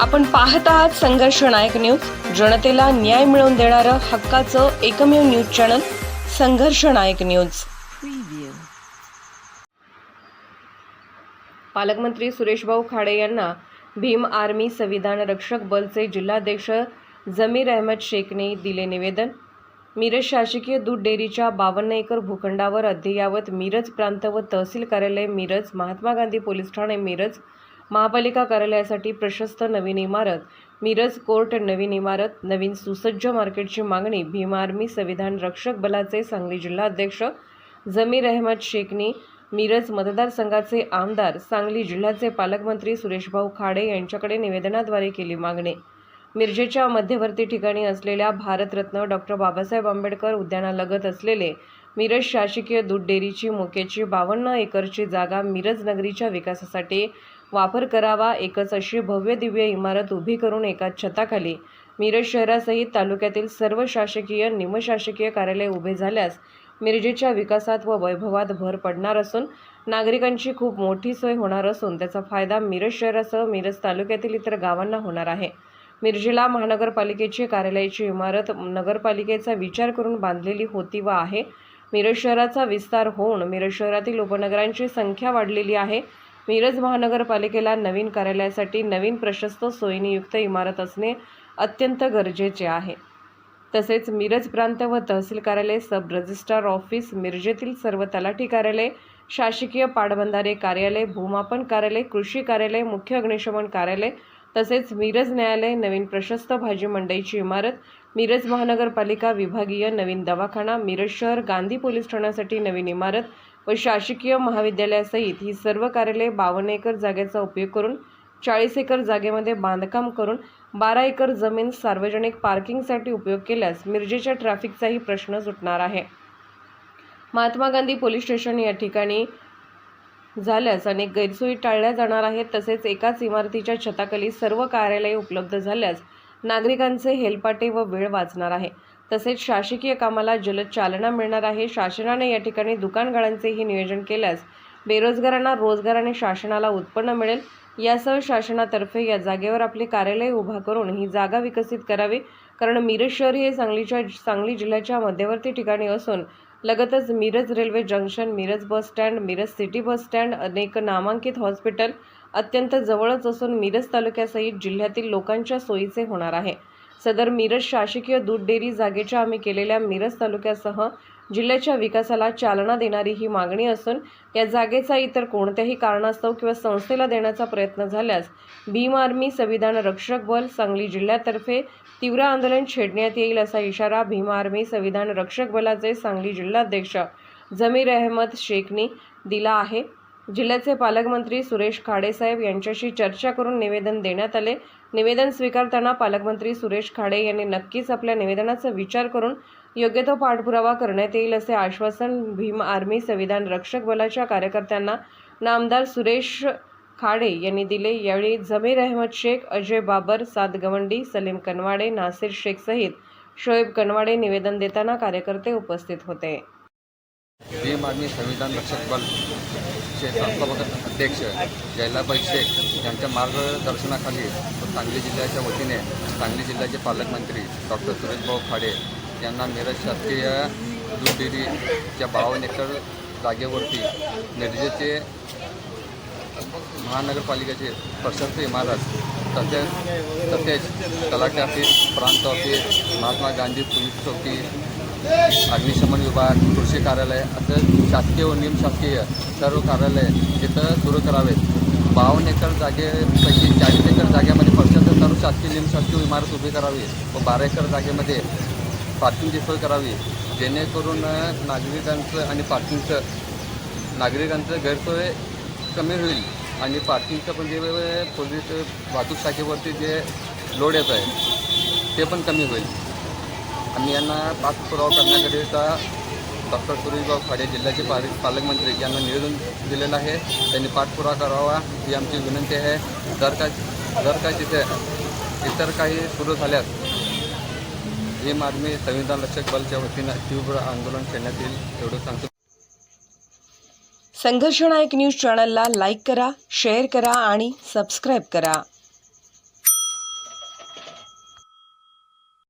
आपण पाहत आहात संघर्ष नायक न्यूज. जनतेला न्याय मिळवून देणारं हक्काचं एकमेव न्यूज चॅनल संघर्ष नायक न्यूज. पालकमंत्री सुरेशभाऊ खाडे यांना भीम आर्मी संविधान रक्षक बलचे जिल्हाध्यक्ष जमीर अहमद शेखने दिले निवेदन. मिरज शासकीय दूध डेअरीच्या बावन्न एकर भूखंडावर अद्ययावत मिरज प्रांत व तहसील कार्यालय मिरज महात्मा गांधी पोलीस ठाणे मिरज महापालिका कार्यालयासाठी प्रशस्त नवीन इमारत मिरज कोर्ट नवीन इमारत नवीन सुसज्ज मार्केटची मागणी भीम आर्मी संविधान रक्षक बलाचे सांगली जिल्हाध्यक्ष जमीर अहमद शेखनी मिरज मतदारसंघाचे आमदार सांगली जिल्ह्याचे पालकमंत्री सुरेशभाऊ खाडे यांच्याकडे निवेदनाद्वारे केली मागणी. मिरजेच्या मध्यवर्ती ठिकाणी असलेल्या भारतरत्न डॉक्टर बाबासाहेब आंबेडकर उद्यानालगत असलेले मिरज शासकीय दूध डेअरीची मोक्याची बावन्न एकरची जागा मिरज नगरीच्या विकासासाठी वापर करावा एकच अशी भव्य दिव्य इमारत उभी करून एका छताखाली मिरज शहरासहित तालुक्यातील सर्व शासकीय निमशासकीय कार्यालय उभे झाल्यास मिरजेच्या विकासात व वैभवात भर पडणार असून नागरिकांची खूप मोठी सोय होणार असून त्याचा फायदा मिरज शहरासह मिरज तालुक्यातील इतर गावांना होणार आहे. मिरजेला महानगरपालिकेची कार्यालयाची इमारत नगरपालिकेचा विचार करून बांधलेली होती व आहे. मिरज शहराचा विस्तार होऊन मिरज शहरातील उपनगरांची संख्या वाढलेली आहे. मिरज महानगरपालिकेला नवीन कार्यालयासाठी नवीन प्रशस्त सोयीनियुक्त इमारत असणे अत्यंत गरजेचे आहे. तसेच मिरज प्रांत व तहसील कार्यालय सब रजिस्ट्रार ऑफिस मिरजेतील सर्व तलाठी कार्यालय शासकीय पाटबंधारे कार्यालय भूमापन कार्यालय कृषी कार्यालय मुख्य अग्निशमन कार्यालय तसेच मिरज न्यायालय नवीन प्रशस्त भाजी मंडईची इमारत मिरज महानगरपालिका विभागीय नवीन दवाखाना मिरज शहर गांधी पोलीस ठाण्यासाठी नवीन इमारत व शासकीय महाविद्यालयासहित ही सर्व कार्यालये बावन्न एकर जागेचा उपयोग करून चाळीस एकर जागेमध्ये बांधकाम करून बारा एकर जमीन सार्वजनिक पार्किंगसाठी उपयोग केल्यास मिरजेच्या ट्रॅफिकचाही प्रश्न सुटणार आहे. महात्मा गांधी पोलीस स्टेशन या ठिकाणी झाल्यास अनेक गैरसोयी टाळल्या जाणार आहेत तसेच एकाच इमारतीच्या छताखाली सर्व कार्यालये उपलब्ध झाल्यास नागरिकांचे हेलपाटे व वेळ वाचणार आहे. तसेच शासकीय कामाला जलद चालना मिळणार आहे. शासनाने या ठिकाणी दुकानगाळांचेही नियोजन केल्यास बेरोजगारांना रोजगार आणि शासनाला उत्पन्न मिळेल. यासह शासनातर्फे या जागेवर आपले कार्यालय उभा करून ही जागा विकसित करावी. कारण मिरज शहर हे सांगलीच्या सांगली जिल्ह्याच्या मध्यवर्ती ठिकाणी असून लगतच Miraj railway junction Miraj bus stand Miraj city bus stand अनेक नामांकित हॉस्पिटल अत्यंत जवळच असून मिरज तालुक्यासहित जिल्ह्यातील लोकांच्या सोयीचे होणार आहे. सदर मिरज शासकीय दूध डेअरी जागेच्या आम्ही केलेल्या मिरज तालुक्यासह जिल्ह्याच्या विकासाला चालना देणारी ही मागणी असून या जागेचा इतर कोणत्याही कारणास्तव किंवा संस्थेला देण्याचा प्रयत्न झाल्यास भीम आर्मी संविधान रक्षक बल सांगली जिल्ह्यातर्फे तीव्र आंदोलन छेडण्यात येईल असा इशारा भीम आर्मी संविधान रक्षक बलाचे सांगली जिल्हाध्यक्ष जमीर अहमद शेखनी दिला आहे. जिल्ह्याचे पालकमंत्री सुरेश खाडेसाहेब यांच्याशी चर्चा करून निवेदन देण्यात आले. निवेदन स्वीकारताना पालकमंत्री सुरेश खाडे यांनी नक्कीच आपल्या निवेदनाचा विचार करून योग्य तो पाठपुरावा करण्यात येईल असे आश्वासन भीम आर्मी संविधान रक्षक बलाच्या कार्यकर्त्यांना नामदार सुरेश खाडे यांनी दिले. यावेळी जमीर अहमद शेख अजय बाबर साद गवंडी सलीम कनवाडे नासिर शेख सहित शोएब कनवाडे निवेदन देताना कार्यकर्ते उपस्थित होते. भीम आर्मी संविधान रक्षक बलचे संस्थापक अध्यक्ष जयलाबाई शेख यांच्या मार्गदर्शनाखाली सांगली जिल्ह्याच्या वतीने सांगली जिल्ह्याचे पालकमंत्री डॉक्टर सुरेशभाऊ खाडे यांना मिरज शासकीय दूध डेअरीच्या बावन्न एकर जागेवरती मिरजेचे महानगरपालिकेचे प्रशस्त इमारत तसेच तसेच तलाठी ऑफिस प्रांत ऑफिस महात्मा गांधी पोलीस चौकी अग्निशमन विभाग कृषी कार्यालय असं शासकीय व निमशासकीय सर्व कार्यालय तिथं सुरू करावेत. बावन्न एकर जागेपैकी चाळीस एकर जागेमध्ये प्रशस्त सर्व शासकीय निमशासकीय इमारत उभी करावी व बारा एकर जागेमध्ये पार्किंगची सोय करावी. जेणेकरून नागरिकांचं आणि पार्किंगचं नागरिकांचं गैरसोय कमी होईल आणि पार्किंगचं पण जे पोलीस वाहतूक शाखेवरती जे लोड येत आहे ते पण कमी होईल. आम्ही यांना पाठपुरावा करण्याकरिता डॉक्टर सुरेशभाऊ खाडे जिल्ह्याचे पाल पालकमंत्री यांना निवेदन दिलेलं आहे. त्यांनी पाठपुरावा करावा ही आमची विनंती आहे. जर का जर का तिथे इतर काही सुरू झाल्यास भीम आर्मी संविधान रक्षक बलच्या वतीनं तीव्र आंदोलन करण्यात येईल एवढं सांगतो. संघर्षनायक न्यूज चॅनलला लाईक करा शेअर करा आणि सबस्क्राईब करा.